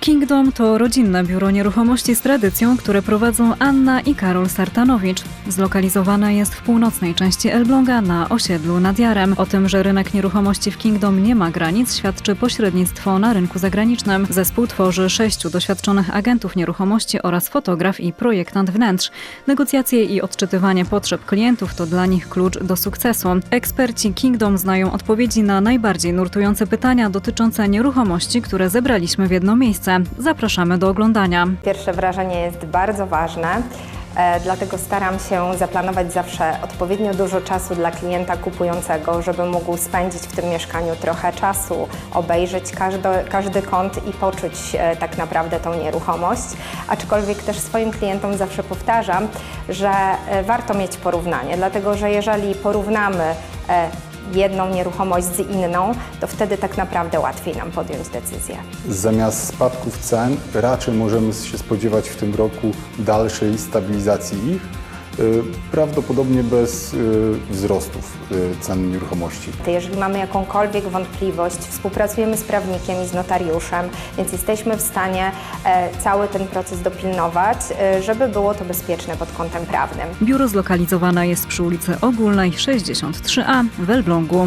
Kingdom to rodzinne biuro nieruchomości z tradycją, które prowadzą Anna i Karol Sartanowicz. Zlokalizowane jest w północnej części Elbląga na osiedlu nad Jarem. O tym, że rynek nieruchomości w Kingdom nie ma granic, świadczy pośrednictwo na rynku zagranicznym. Zespół tworzy sześciu doświadczonych agentów nieruchomości oraz fotograf i projektant wnętrz. Negocjacje i odczytywanie potrzeb klientów to dla nich klucz do sukcesu. Eksperci Kingdom znają odpowiedzi na najbardziej nurtujące pytania dotyczące nieruchomości, które zebraliśmy w jedno miejsce. Zapraszamy do oglądania. Pierwsze wrażenie jest bardzo ważne. e, Dlatego staram się zaplanować zawsze odpowiednio dużo czasu dla klienta kupującego, żeby mógł spędzić w tym mieszkaniu trochę czasu, obejrzeć każdy, każdy kąt i poczuć e, tak naprawdę tą nieruchomość. Aczkolwiek też swoim klientom zawsze powtarzam, że e, warto mieć porównanie, dlatego że jeżeli porównamy jedną nieruchomość z inną, to wtedy tak naprawdę łatwiej nam podjąć decyzję. Zamiast spadków cen raczej możemy się spodziewać w tym roku dalszej stabilizacji ich, prawdopodobnie bez y, wzrostów y, cen nieruchomości. Jeżeli mamy jakąkolwiek wątpliwość, współpracujemy z prawnikiem i z notariuszem, więc jesteśmy w stanie e, cały ten proces dopilnować, e, żeby było to bezpieczne pod kątem prawnym. Biuro zlokalizowane jest przy ulicy Ogólnej 63A w Elblągu.